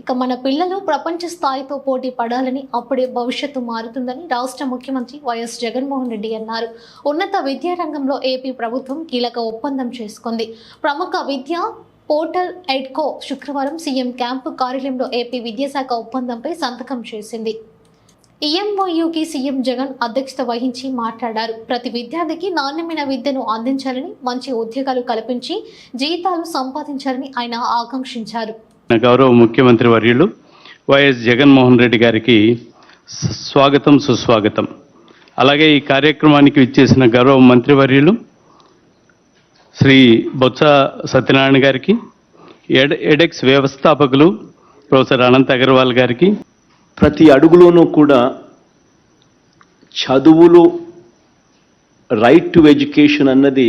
ఇక మన పిల్లలు ప్రపంచ స్థాయితో పోటీ పడాలని అప్పుడే భవిష్యత్తు మారుతుందని రాష్ట్ర ముఖ్యమంత్రి వైఎస్ జగన్మోహన్ రెడ్డి అన్నారు. ఉన్నత విద్యారంగంలో ఏపీ ప్రభుత్వం కీలక ఒప్పందం చేసుకుంది. ప్రముఖ విద్య పోర్టల్ ఎడ్కో శుక్రవారం సీఎం క్యాంపు కార్యాలయంలో ఏపీ విద్యాశాఖ ఒప్పందంపై సంతకం చేసింది. ఈఎంఓయుకి సీఎం జగన్ అధ్యక్షత వహించి మాట్లాడారు. ప్రతి విద్యార్థికి నాణ్యమైన విద్యను అందించాలని మంచి ఉద్యోగాలు కల్పించి జీతాలు సంపాదించాలని ఆయన ఆకాంక్షించారు. గౌరవ ముఖ్యమంత్రి వర్యులు వైఎస్ జగన్మోహన్ రెడ్డి గారికి స్వాగతం సుస్వాగతం. అలాగే ఈ కార్యక్రమానికి విచ్చేసిన గౌరవ మంత్రివర్యులు శ్రీ బొత్స సత్యనారాయణ గారికి ఎడ్ ఎడెక్స్ వ్యవస్థాపకులు ప్రొఫెసర్ అనంత్ అగర్వాల్ గారికి ప్రతి అడుగులోనూ కూడా చదువులు రైట్ టు ఎడ్యుకేషన్ అన్నది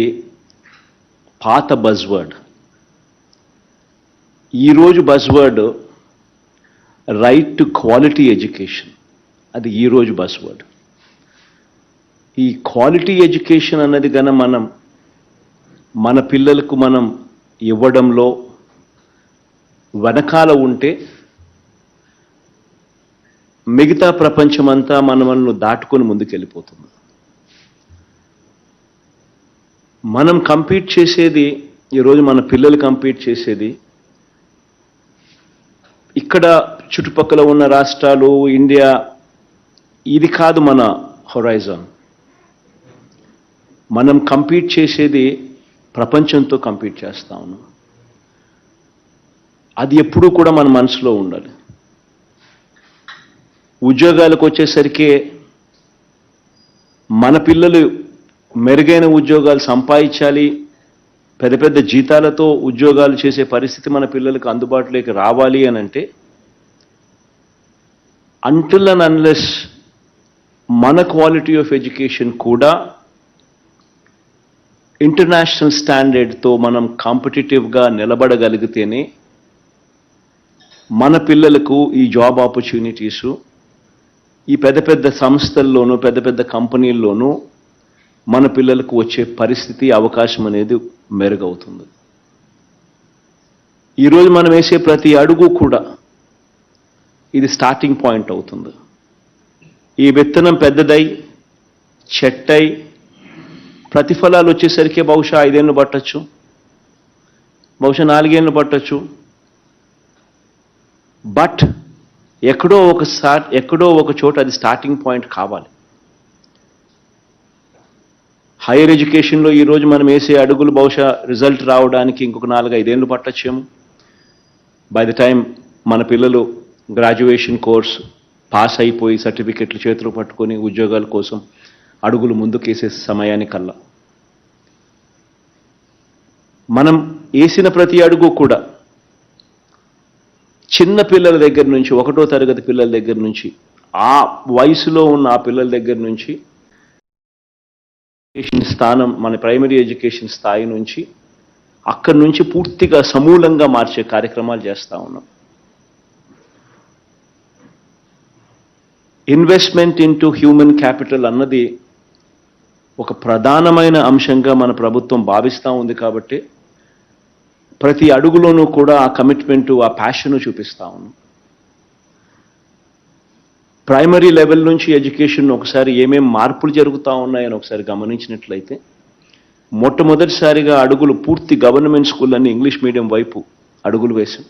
పాత బజ్వర్డ్ ఈరోజు buzzword right to quality education అది ఈరోజు బస్ వర్డ్ ఈ క్వాలిటీ ఎడ్యుకేషన్ అన్నది కనుక మనం మన పిల్లలకు మనం ఇవ్వడంలో వెనకాల ఉంటే మిగతా ప్రపంచమంతా మన మనల్ని దాటుకొని ముందుకెళ్ళిపోతుంది. మనం కంపీట్ చేసేది ఈరోజు మన పిల్లలు కంపీట్ చేసేది ఇక్కడ చుట్టుపక్కల ఉన్న రాష్ట్రాలు ఇండియా ఇది కాదు మన హొరైజన్ మనం కంపీట్ చేసేది ప్రపంచంతో కంపీట్ చేస్తా ఉన్నాం. అది ఎప్పుడూ కూడా మన మనసులో ఉండాలి. ఉద్యోగాలకు వచ్చేసరికి మన పిల్లలు మెరుగైన ఉద్యోగాలు సంపాదించాలి పెద్ద పెద్ద జీతాలతో ఉద్యోగాలు చేసే పరిస్థితి మన పిల్లలకు అందుబాటులోకి రావాలి అని అంటే అంటుల్ అండ్ అన్లెస్ మన క్వాలిటీ ఆఫ్ ఎడ్యుకేషన్ కూడా ఇంటర్నేషనల్ స్టాండర్డ్తో మనం కాంపిటేటివ్గా నిలబడగలిగితేనే మన పిల్లలకు ఈ జాబ్ ఆపర్చునిటీసు ఈ పెద్ద పెద్ద సంస్థల్లోనూ పెద్ద పెద్ద కంపెనీల్లోనూ మన పిల్లలకు వచ్చే పరిస్థితి అవకాశం అనేది మెరుగవుతుంది. ఈరోజు మనం వేసే ప్రతి అడుగు కూడా ఇది స్టార్టింగ్ పాయింట్ అవుతుంది. ఈ విత్తనం పెద్దదై చెట్టై ప్రతిఫలాలు వచ్చేసరికి బహుశా ఐదేళ్ళు పట్టచ్చు బహుశా నాలుగేళ్ళు పట్టచ్చు. బట్ ఎక్కడో ఒక స్టార్ట్ ఎక్కడో ఒక చోట అది స్టార్టింగ్ పాయింట్ కావాలి. హైయర్ ఎడ్యుకేషన్లో ఈరోజు మనం వేసే అడుగులు బహుశా రిజల్ట్ రావడానికి ఇంకొక నాలుగు ఐదేళ్ళు పట్టచ్చేమో. బై ద టైం మన పిల్లలు గ్రాడ్యుయేషన్ కోర్స్ పాస్ అయిపోయి సర్టిఫికెట్లు చేతులు పట్టుకొని ఉద్యోగాల కోసం అడుగులు ముందుకేసే సమయానికల్లా మనం వేసిన ప్రతి అడుగు కూడా చిన్న పిల్లల దగ్గర నుంచి ఒకటో తరగతి పిల్లల దగ్గర నుంచి ఆ వయసులో ఉన్న ఆ పిల్లల దగ్గర నుంచి ఎడ్యుకేషన్ స్థానం మన ప్రైమరీ ఎడ్యుకేషన్ స్థాయి నుంచి అక్కడి నుంచి పూర్తిగా సమూలంగా మార్చే కార్యక్రమాలు చేస్తూ ఉన్నాం. ఇన్వెస్ట్మెంట్ ఇంటూ హ్యూమన్ క్యాపిటల్ అన్నది ఒక ప్రధానమైన అంశంగా మన ప్రభుత్వం భావిస్తూ ఉంది కాబట్టి ప్రతి అడుగులోనూ కూడా ఆ కమిట్మెంటు ఆ ప్యాషన్ చూపిస్తా ఉన్నాం. ప్రైమరీ లెవెల్ నుంచి ఎడ్యుకేషన్ ఒకసారి ఏమేం మార్పులు జరుగుతూ ఉన్నాయని ఒకసారి గమనించినట్లయితే మొట్టమొదటిసారిగా అడుగులు పూర్తి గవర్నమెంట్ స్కూల్ అన్ని ఇంగ్లీష్ మీడియం వైపు అడుగులు వేశాం.